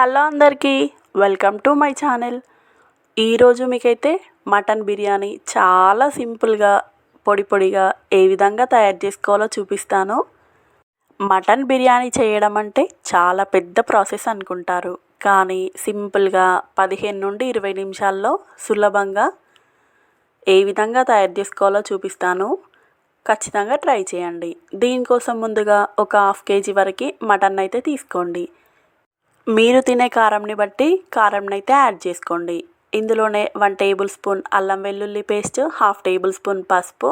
Hello అందరికీ welcome to my channel. ఈరోజు మీకైతే మటన్ బిర్యానీ చాలా సింపుల్గా పొడి పొడిగా ఏ విధంగా తయారు చేసుకోవాలో చూపిస్తాను. మటన్ బిర్యానీ చేయడం అంటే చాలా పెద్ద ప్రాసెస్ అనుకుంటారు. కానీ సింపుల్గా పదిహేను నుండి ఇరవై నిమిషాల్లో సులభంగా ఏ విధంగా తయారు చేసుకోవాలో చూపిస్తాను. ఖచ్చితంగా ట్రై చేయండి. దీనికోసం ముందుగా ఒక హాఫ్ కేజీ వరకు మటన్ అయితే తీసుకోండి. మీరు తినే కారంని బట్టి కారంనైతే యాడ్ చేసుకోండి. ఇందులోనే వన్ టేబుల్ స్పూన్ అల్లం వెల్లుల్లి పేస్ట్ హాఫ్ టేబుల్ స్పూన్ పసుపు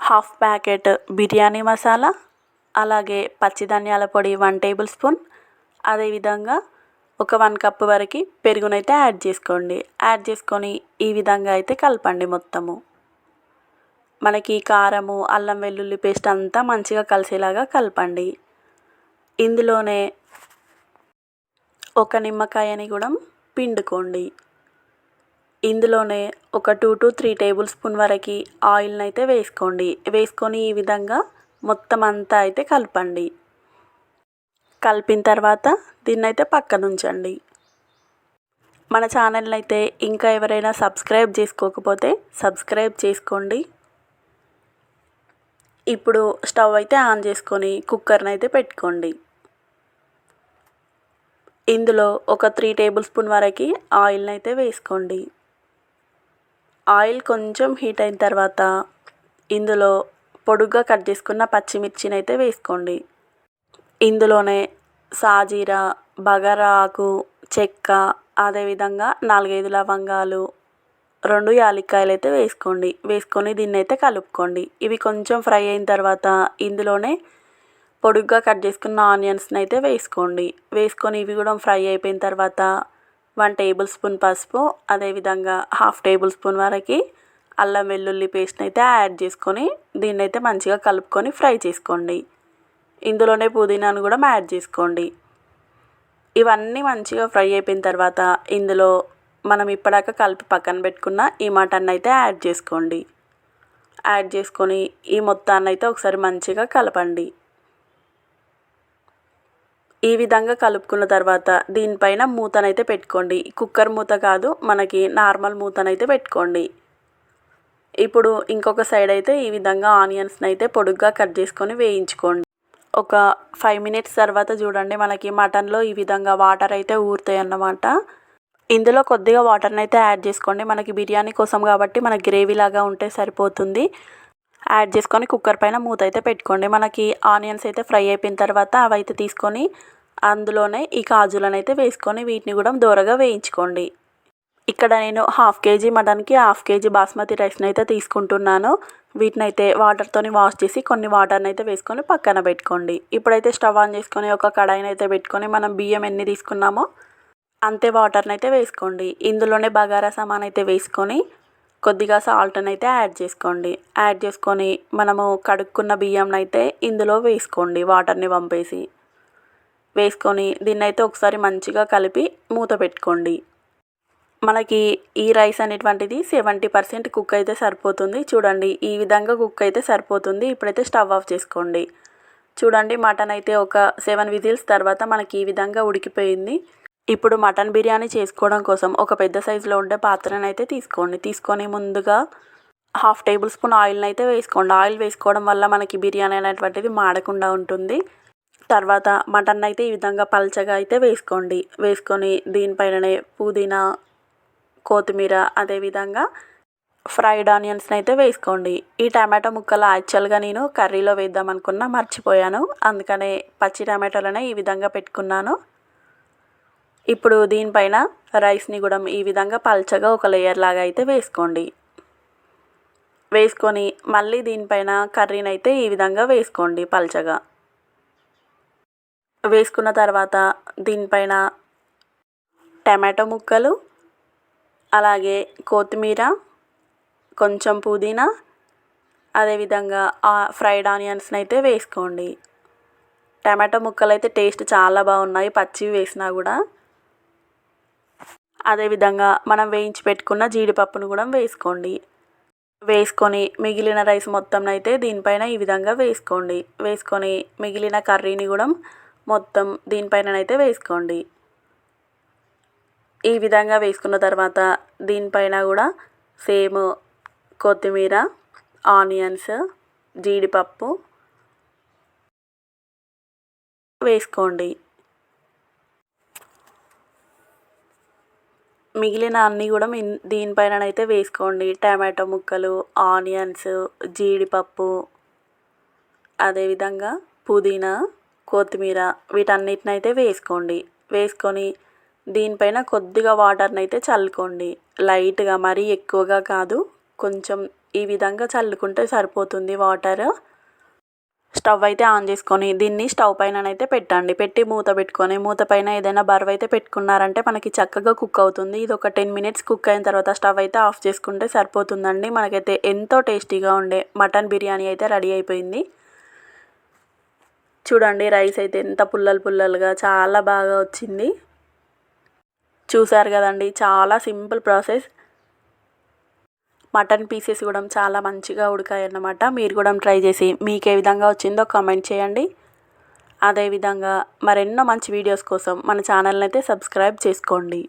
హాఫ్ ప్యాకెట్ బిర్యానీ మసాలా అలాగే పచ్చి ధనియాల పొడి వన్ టేబుల్ స్పూన్. అదేవిధంగా ఒక వన్ కప్ వరకు పెరుగునైతే యాడ్ చేసుకోండి. యాడ్ చేసుకొని ఈ విధంగా అయితే కలపండి మొత్తము. మనకి కారము అల్లం వెల్లుల్లి పేస్ట్ అంతా మంచిగా కలిసేలాగా కలపండి. ఇందులోనే ఒక నిమ్మకాయని కూడా పిండుకోండి. ఇందులోనే ఒక two to three tablespoon వరకు ఆయిల్ని అయితే వేసుకోండి. వేసుకొని ఈ విధంగా మొత్తం అంతా అయితే కలపండి. కలిపిన తర్వాత దీన్ని అయితే పక్కన ఉంచండి. మన ఛానల్ని అయితే ఇంకా ఎవరైనా సబ్స్క్రైబ్ చేసుకోకపోతే సబ్స్క్రైబ్ చేసుకోండి. ఇప్పుడు స్టవ్ అయితే ఆన్ చేసుకొని కుక్కర్ని అయితే పెట్టుకోండి. ఇందులో ఒక త్రీ టేబుల్ స్పూన్ వరకు ఆయిల్ని అయితే వేసుకోండి. ఆయిల్ కొంచెం హీట్ అయిన తర్వాత ఇందులో పొడుగ్గా కట్ చేసుకున్న పచ్చిమిర్చిని అయితే వేసుకోండి. ఇందులోనే సాజీరా బగారా ఆకు చెక్క అదేవిధంగా నాలుగైదు లవంగాలు రెండు యాలక్కాయలు అయితే వేసుకోండి. వేసుకొని దీన్ని అయితే కలుపుకోండి. ఇవి కొంచెం ఫ్రై అయిన తర్వాత ఇందులోనే పొడుగ్గా కట్ చేసుకున్న ఆనియన్స్ని అయితే వేసుకోండి. వేసుకొని ఇవి కూడా ఫ్రై అయిపోయిన తర్వాత వన్ టేబుల్ స్పూన్ పసుపు అదేవిధంగా హాఫ్ టేబుల్ స్పూన్ వరకు అల్లం వెల్లుల్లి పేస్ట్ని అయితే యాడ్ చేసుకొని దీన్ని అయితే మంచిగా కలుపుకొని ఫ్రై చేసుకోండి. ఇందులోనే పుదీనాను కూడా యాడ్ చేసుకోండి. ఇవన్నీ మంచిగా ఫ్రై అయిపోయిన తర్వాత ఇందులో మనం ఇప్పటిదాకా కలిపి పక్కన పెట్టుకున్న ఈ మటన్ అయితే యాడ్ చేసుకోండి. యాడ్ చేసుకొని ఈ మొత్తాన్ని అయితే ఒకసారి మంచిగా కలపండి. ఈ విధంగా కలుపుకున్న తర్వాత దీనిపైన మూతనైతే పెట్టుకోండి. కుక్కర్ మూత కాదు మనకి నార్మల్ మూతనైతే పెట్టుకోండి. ఇప్పుడు ఇంకొక సైడ్ అయితే ఈ విధంగా ఆనియన్స్ని అయితే పొడుగ్గా కట్ చేసుకొని వేయించుకోండి. ఒక ఫైవ్ మినిట్స్ తర్వాత చూడండి మనకి మటన్లో ఈ విధంగా వాటర్ అయితే ఊరుతాయి అన్నమాట ఇందులో కొద్దిగా వాటర్ని అయితే యాడ్ చేసుకోండి. మనకి బిర్యానీ కోసం కాబట్టి మనకి గ్రేవీ లాగా ఉంటే సరిపోతుంది. యాడ్ చేసుకొని కుక్కర్ పైన మూత అయితే పెట్టుకోండి. మనకి ఆనియన్స్ అయితే ఫ్రై అయిపోయిన తర్వాత అవి అయితే తీసుకొని అందులోనే ఈ కాజులను అయితే వేసుకొని వీటిని కూడా దూరగా వేయించుకోండి. ఇక్కడ నేను హాఫ్ కేజీ మటన్కి హాఫ్ కేజీ బాస్మతి రైస్ని అయితే తీసుకుంటున్నాను. వీటిని అయితే వాటర్తోని వాష్ చేసి కొన్ని వాటర్ని అయితే వేసుకొని పక్కన పెట్టుకోండి. ఇప్పుడైతే స్టవ్ ఆన్ చేసుకొని ఒక కడాయిని అయితే పెట్టుకొని మనం బియ్యం ఎన్ని తీసుకున్నామో అంతే వాటర్ని అయితే వేసుకోండి. ఇందులోనే బగారా సామాన్ అయితే వేసుకొని కొద్దిగా సాల్ట్ని అయితే యాడ్ చేసుకోండి. యాడ్ చేసుకొని మనము కడుక్కున్న బియ్యంని అయితే ఇందులో వేసుకోండి వాటర్ని పంపేసి వేసుకొని దీన్ని అయితే ఒకసారి మంచిగా కలిపి మూత పెట్టుకోండి. మనకి ఈ రైస్ అనేటువంటిది సెవెంటీ పర్సెంట్ కుక్ అయితే సరిపోతుంది. చూడండి ఈ విధంగా కుక్ అయితే సరిపోతుంది. ఇప్పుడైతే స్టవ్ ఆఫ్ చేసుకోండి. చూడండి మటన్ అయితే ఒక సెవెన్ విజిల్స్ తర్వాత మనకి ఈ విధంగా ఉడికిపోయింది. ఇప్పుడు మటన్ బిర్యానీ చేసుకోవడం కోసం ఒక పెద్ద సైజులో ఉండే పాత్రను అయితే తీసుకోండి. తీసుకొని ముందుగా హాఫ్ టేబుల్ స్పూన్ ఆయిల్ని అయితే వేసుకోండి. ఆయిల్ వేసుకోవడం వల్ల మనకి బిర్యానీ అనేటువంటిది మాడకుండా ఉంటుంది. తర్వాత మటన్ అయితే ఈ విధంగా పల్చగా అయితే వేసుకోండి. వేసుకొని దీనిపైననే పుదీనా కొత్తిమీర అదేవిధంగా ఫ్రైడ్ ఆనియన్స్ని అయితే వేసుకోండి. ఈ టమాటో ముక్కలు యాక్చువల్గా నేను కర్రీలో వేద్దాం అనుకున్నా మర్చిపోయాను. అందుకనే పచ్చి టమాటోలనే ఈ విధంగా పెట్టుకున్నాను. ఇప్పుడు దీనిపైన రైస్ని కూడా ఈ విధంగా పల్చగా ఒక లేయర్ లాగా అయితే వేసుకోండి. వేసుకొని మళ్ళీ దీనిపైన కర్రీని అయితే ఈ విధంగా వేసుకోండి పల్చగా. వేసుకున్న తర్వాత దీనిపైన టమాటో ముక్కలు అలాగే కొత్తిమీర కొంచెం పుదీనా అదేవిధంగా ఫ్రైడ్ ఆనియన్స్ని అయితే వేసుకోండి. టమాటో ముక్కలు అయితే టేస్ట్ చాలా బాగున్నాయి పచ్చివి వేసినా కూడా. అదేవిధంగా మనం వేయించి పెట్టుకున్న జీడిపప్పును కూడా వేసుకోండి. వేసుకొని మిగిలిన రైస్ మొత్తం అయితే దీనిపైన ఈ విధంగా వేసుకోండి. వేసుకొని మిగిలిన కర్రీని కూడా మొత్తం దీనిపైన అయితే వేసుకోండి. ఈ విధంగా వేసుకున్న తర్వాత దీనిపైన కూడా సేమ్ కొత్తిమీర ఆనియన్స్ జీడిపప్పు వేసుకోండి. మిగిలిన అన్నీ కూడా మీ దీనిపైన అయితే వేసుకోండి. టమాటో ముక్కలు ఆనియన్స్ జీడిపప్పు అదేవిధంగా పుదీనా కొత్తిమీర వీటన్నిటిని అయితే వేసుకోండి. వేసుకొని దీనిపైన కొద్దిగా వాటర్ని అయితే చల్లుకోండి. లైట్గా మరీ ఎక్కువగా కాదు కొంచెం ఈ విధంగా చల్లుకుంటే సరిపోతుంది వాటర్. స్టవ్ అయితే ఆన్ చేసుకొని దీన్ని స్టవ్ పైన అయితే పెట్టండి. పెట్టి మూత పెట్టుకొని మూత పైన ఏదైనా బరువు అయితే పెట్టుకున్నారంటే మనకి చక్కగా కుక్ అవుతుంది. ఇది ఒక టెన్ మినిట్స్ కుక్ అయిన తర్వాత స్టవ్ అయితే ఆఫ్ చేసుకుంటే సరిపోతుందండి. మనకైతే ఎంతో టేస్టీగా ఉండే మటన్ బిర్యానీ అయితే రెడీ అయిపోయింది. చూడండి రైస్ అయితే ఎంత పుల్లలు పుల్లలుగా చాలా బాగా వచ్చింది. చూసారు కదండి చాలా సింపుల్ ప్రాసెస్. మటన్ పీసెస్ కూడా చాలా మంచిగా ఉడికాయి అన్నమాట మీరు కూడా ట్రై చేసి మీకు ఏ విధంగా వచ్చిందో కామెంట్ చేయండి. అదేవిధంగా మరెన్నో మంచి వీడియోస్ కోసం మన ఛానల్ని అయితే సబ్స్క్రైబ్ చేసుకోండి.